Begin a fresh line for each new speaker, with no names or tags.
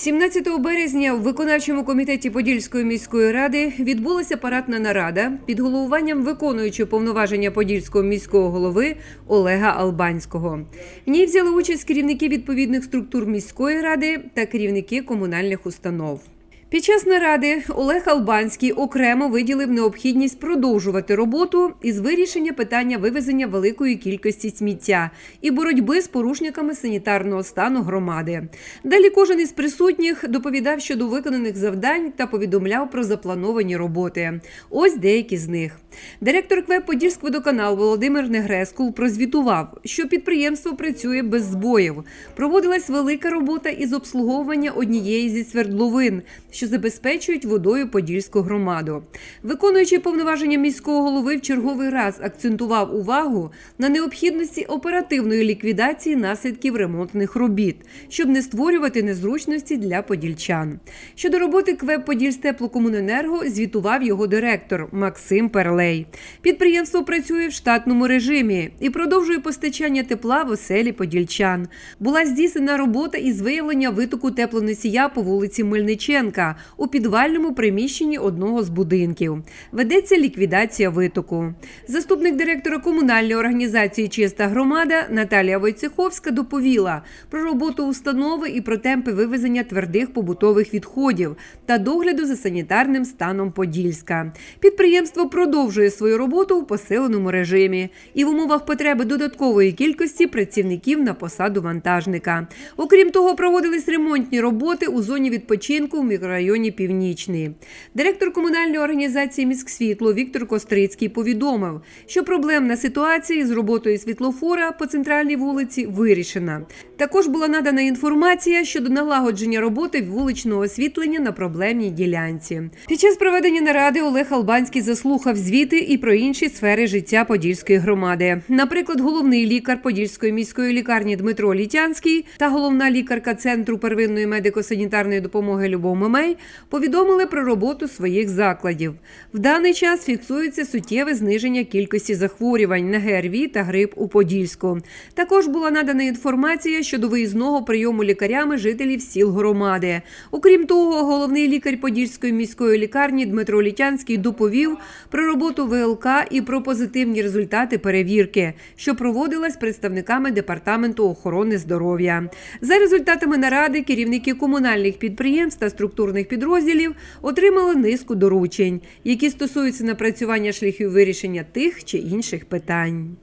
17 березня в виконавчому комітеті Подільської міської ради відбулася парадна нарада під головуванням виконуючого повноваження Подільського міського голови Олега Албанського. В ній взяли участь керівники відповідних структур міської ради та керівники комунальних установ. Під час наради Олег Албанський окремо виділив необхідність продовжувати роботу із вирішення питання вивезення великої кількості сміття і боротьби з порушниками санітарного стану громади. Далі кожен із присутніх доповідав щодо виконаних завдань та повідомляв про заплановані роботи. Ось деякі з них. Директор КВЕП «Подільськводоканал» Володимир Негрескул прозвітував, що підприємство працює без збоїв. Проводилась велика робота із обслуговування однієї зі свердловин, що забезпечують водою Подільську громаду. Виконуючи повноваження міського голови в черговий раз акцентував увагу на необхідності оперативної ліквідації наслідків ремонтних робіт, щоб не створювати незручності для подільчан. Щодо роботи КВЕП «Подільстеплокомуненерго» звітував його директор Максим Перлей. Підприємство працює в штатному режимі і продовжує постачання тепла в оселі подільчан. Була здійснена робота із виявлення витоку теплоносія по вулиці Мельниченка у підвальному приміщенні одного з будинків. Ведеться ліквідація витоку. Заступник директора комунальної організації Чиста громада Наталія Войцеховська доповіла про роботу установи і про темпи вивезення твердих побутових відходів та догляду за санітарним станом Подільська. Підприємство продовжує свою роботу у посиленому режимі і в умовах потреби додаткової кількості працівників на посаду вантажника. Окрім того, проводились ремонтні роботи у зоні відпочинку в мікрорайоні Північний. Директор комунальної організації «Міськсвітло» Віктор Кострицький повідомив, що проблемна ситуація з роботою світлофора по центральній вулиці вирішена. Також була надана інформація щодо налагодження роботи вуличного освітлення на проблемній ділянці. Під час проведення наради Олег Албанський заслухав звіти і про інші сфери життя Подільської громади. Наприклад, головний лікар Подільської міської лікарні Дмитро Літянський та головна лікарка центру первинної медико-санітарної допомоги Любов Мемей повідомили про роботу своїх закладів. В даний час фіксується суттєве зниження кількості захворювань на ГРВІ та грип у Подільську. Також була надана інформація щодо виїзного прийому лікарями жителів сіл громади. Окрім того, головний лікар Подільської міської лікарні Дмитро Літянський доповів про роботу ВЛК і про позитивні результати перевірки, що проводилась представниками департаменту охорони здоров'я. За результатами наради керівники комунальних підприємств та структурних підрозділів отримали низку доручень, які стосуються напрацювання шляхів вирішення тих чи інших питань.